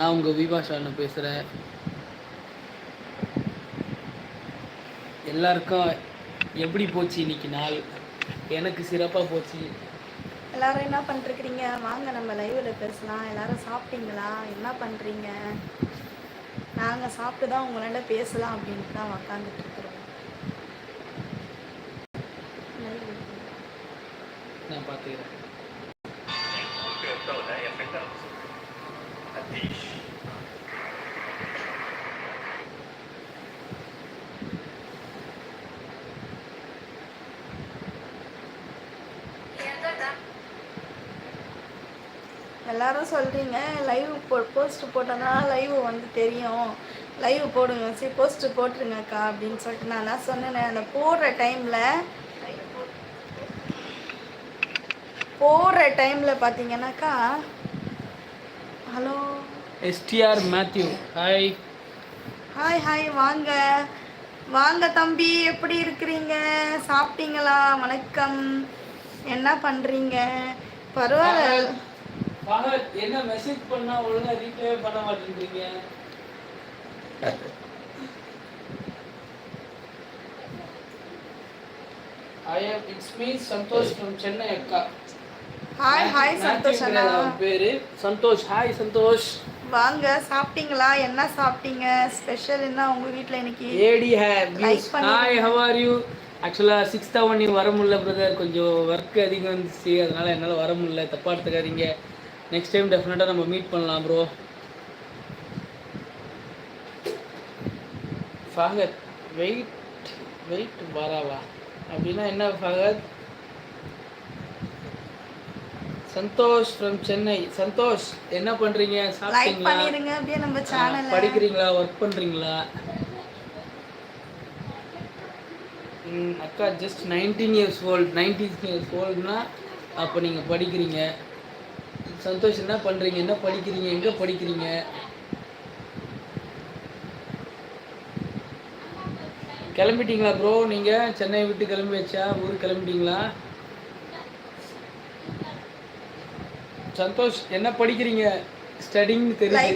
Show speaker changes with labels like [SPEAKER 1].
[SPEAKER 1] நான் உங்கள் விபாஷான்னு பேசுகிறேன் எல்லாருக்கும் எப்படி போச்சு இன்னைக்கு நாள் எனக்கு சிறப்பாக போச்சு
[SPEAKER 2] எல்லாரும் என்ன பண்ணிருக்கிறீங்க வாங்க நம்ம லைவ்ல பேசலாம் எல்லாரும் சாப்பிட்டீங்களா என்ன பண்றீங்க நாங்க சாப்பிட்டு தான் உங்களால பேசலாம் அப்படின்ட்டு தான் உக்காந்துட்டு இருக்கிறோம்.
[SPEAKER 1] நான் பார்த்துக்கிறேன்
[SPEAKER 2] எல்லாரும் சொல்றீங்க லைவ் போ போஸ்ட் போட்டோன்னா லைவ் வந்து தெரியும். லைவ் போடுங்க சரி போஸ்ட் போட்டுருங்கக்கா அப்படின்னு சொல்லிட்டு நான் தான் சொன்னேனே அந்த போடுற டைம்ல போடுற டைம்ல பார்த்தீங்கன்னாக்கா hello.
[SPEAKER 1] STR Mathew hi
[SPEAKER 2] hi hi வாங்க. வாங்க தம்பி எப்படி இருக்கிறீங்க? சாப்பிட்டீங்களா? வணக்கம். என்ன பண்றீங்க? பரவாயில்ல.
[SPEAKER 1] ஃபஹத் என்ன மெசேஜ் பண்ணா ஒழுங்கா ரீப்ளே பண்ண மாட்டேங்கிறீங்க I am it's me Santhosh from Chennai அக்கா.
[SPEAKER 2] ஹாய் ஹாய் சந்தோஷ் அண்ணா.
[SPEAKER 1] அவன் பேரு? சந்தோஷ் ஹாய் சந்தோஷ்
[SPEAKER 2] வாங்க சாப்பிட்டீங்களா? என்ன சாப்பிட்டீங்க? ஸ்பெஷல் என்ன உங்க வீட்ல இன்னைக்கு?
[SPEAKER 1] ஏடி ஹாய் ஹவ் ஆர் யூ ஆக்சுவலாக சிக்ஸ் தவன் வர முடியல பிரதர் கொஞ்சம் ஒர்க் அதிகம் இருந்துச்சு அதனால என்னால் வர முடியல. தப்பாக எடுத்துக்காதீங்க. நெக்ஸ்ட் டைம் டெஃபினட்டாக நம்ம மீட் பண்ணலாம் ப்ரோ ஃபஹத் வெயிட் வெயிட் பாராவா அப்படின்னா என்ன ஃபஹத் சந்தோஷ் ஃப்ரம் சென்னை சந்தோஷ் என்ன பண்றீங்க?
[SPEAKER 2] லைக்
[SPEAKER 1] சாப்பிட்டீங்களா?
[SPEAKER 2] பண்ணிருங்க அப்படியே நம்ம
[SPEAKER 1] ஆ,
[SPEAKER 2] சேனல்ல
[SPEAKER 1] படிக்கிறீங்களா? ஒர்க் பண்றீங்களா? அக்கா just nineteen years old nineteen years ஓல்டுனா அப்போ நீங்கள் படிக்கிறீங்க. சந்தோஷ் என்ன பண்ணுறீங்க என்ன படிக்கிறீங்க? எங்கே படிக்கிறீங்க? கிளம்பிட்டீங்களா ப்ரோ நீங்கள் சென்னை விட்டு கிளம்பி வச்சா ஊருக்கு கிளம்பிட்டீங்களா? சந்தோஷ் என்ன படிக்கிறீங்க? ஸ்டடிங்
[SPEAKER 2] தெரியும்